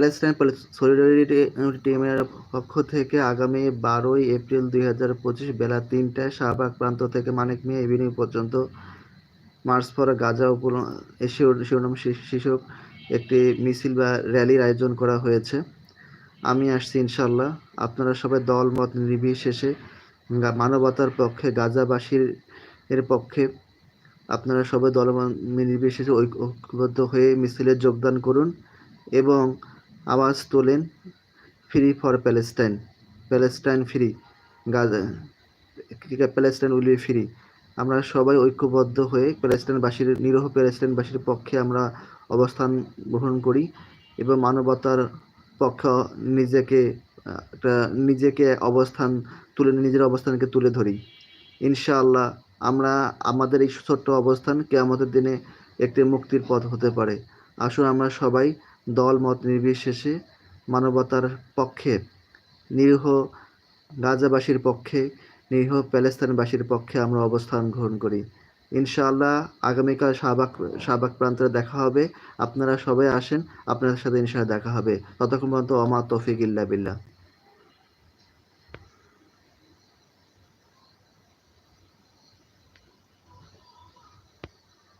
Palestine solidarity টিমের পক্ষ থেকে আগামী বারোই এপ্রিল দুই হাজার পঁচিশ বেলা তিনটায় শাহবাগ প্রান্ত থেকে মানিক মিয়া এভিনিউ পর্যন্ত মার্চ ফর গাজা শিরো- শিরোনাম শীর্ষক একটি মিছিল বা র্যালির আয়োজন করা হয়েছে। আমি আসছি ইনশাল্লাহ আপনারা সবাই দল, মত নির্বিশেষে মানবতার পক্ষে, গাজাবাসীর এর পক্ষে আপনারা সবাই দল নির্বিশেষে ঐক্যবদ্ধ হয়ে মিছিলে যোগদান করুন এবং আওয়াজ তোলেন free for Palestine Palestine free Gaza Palestine will be free আমরা সবাই ঐক্যবদ্ধ হয়ে প্যালেস্টাইনবাসীর নিরহ প্যালেস্টাইনবাসীর পক্ষে আমরা অবস্থান গ্রহণ করি এবং মানবতার পক্ষে নিজেকে, একটা নিজেকে অবস্থান তুলে, নিজের অবস্থানকে তুলে ধরি। ইনশাআল্লাহ আমরা আমাদের এই ছোট্ট অবস্থান কেয়ামতের দিনে একটি মুক্তির পথ হতে পারে। আসুন আমরা সবাই দল মত নির্বিশেষে মানবতার পক্ষে, নিরীহ গাজাবাসীর পক্ষে, নিরীহ প্যালেস্তানবাসীর পক্ষে আমরা অবস্থান গ্রহণ করি। ইনশাআল্লাহ আগামীকাল শাহবাগ শাহবাগ প্রান্তে দেখা হবে। আপনারা সবাই আসেন, আপনাদের সাথে ইনশাআল্লাহ দেখা হবে। ততক্ষণ পর্যন্ত অমা তৌফিক ইল্লা বিল্লাহ।